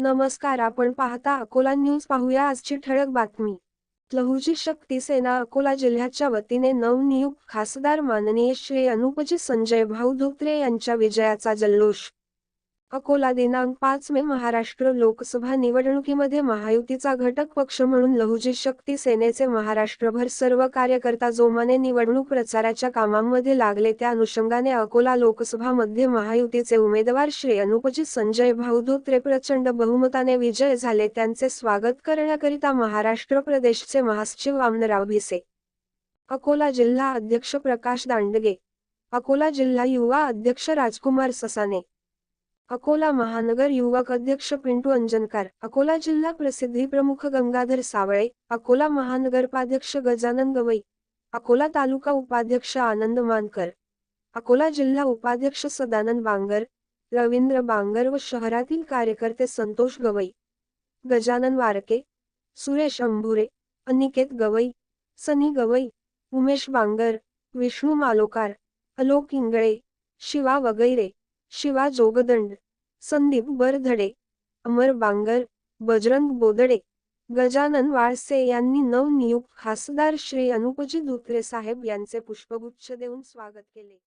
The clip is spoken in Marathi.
नमस्कार आपण पाहता अकोला न्यूज. पाहूया आजची ठळक बातमी. लहुजी शक्ती सेना अकोला जिल्ह्याच्या वतीने नवनियुक्त खासदार माननीय श्री अनुपजी संजय भाऊ धोत्रे यांच्या विजयाचा जल्लोष. अकोला दिनांक पाच मे महाराष्ट्र लोकसभा निवडणुकीमध्ये महायुतीचा घटक पक्ष म्हणून लहुजी शक्ती सेनेचे महाराष्ट्रभर सर्व कार्यकर्ता जोमाने निवडणूक प्रचाराच्या कामांमध्ये लागले. त्या अनुषंगाने अकोला लोकसभामध्ये महायुतीचे उमेदवार श्री अनुपजी संजय भाऊ धोत्रे प्रचंड बहुमताने विजय झाले. त्यांचे स्वागत करण्याकरिता महाराष्ट्र प्रदेशचे महासचिव वामनराव भिसे अकोला जिल्हा अध्यक्ष प्रकाश दांडगे अकोला जिल्हा युवा अध्यक्ष राजकुमार ससाने अकोला महानगर युवक अध्यक्ष पिंटू अंजनकार अकोला जिल्हा प्रसिद्धी प्रमुख गंगाधर सावळे अकोला महानगरपाध्यक्ष गजानन गवई अकोला तालुका उपाध्यक्ष आनंद मानकर अकोला जिल्हा उपाध्यक्ष सदानंद बांगर रवींद्र बांगर व शहरातील कार्यकर्ते संतोष गवई गजानन वारके सुरेश अंभुरे अनिकेत गवई सनी गवई उमेश बांगर विष्णू मालोकार अलोक इंगळे शिवा वगैरे. शिवा जोगदंड संदीप बरधडे अमर बांगर बजरंग बोदडे गजानन वाळसे यांनी नवनियुक्त खासदार श्री अनुपजी धुत्रे साहेब यांचे पुष्पगुच्छ देऊन स्वागत केले.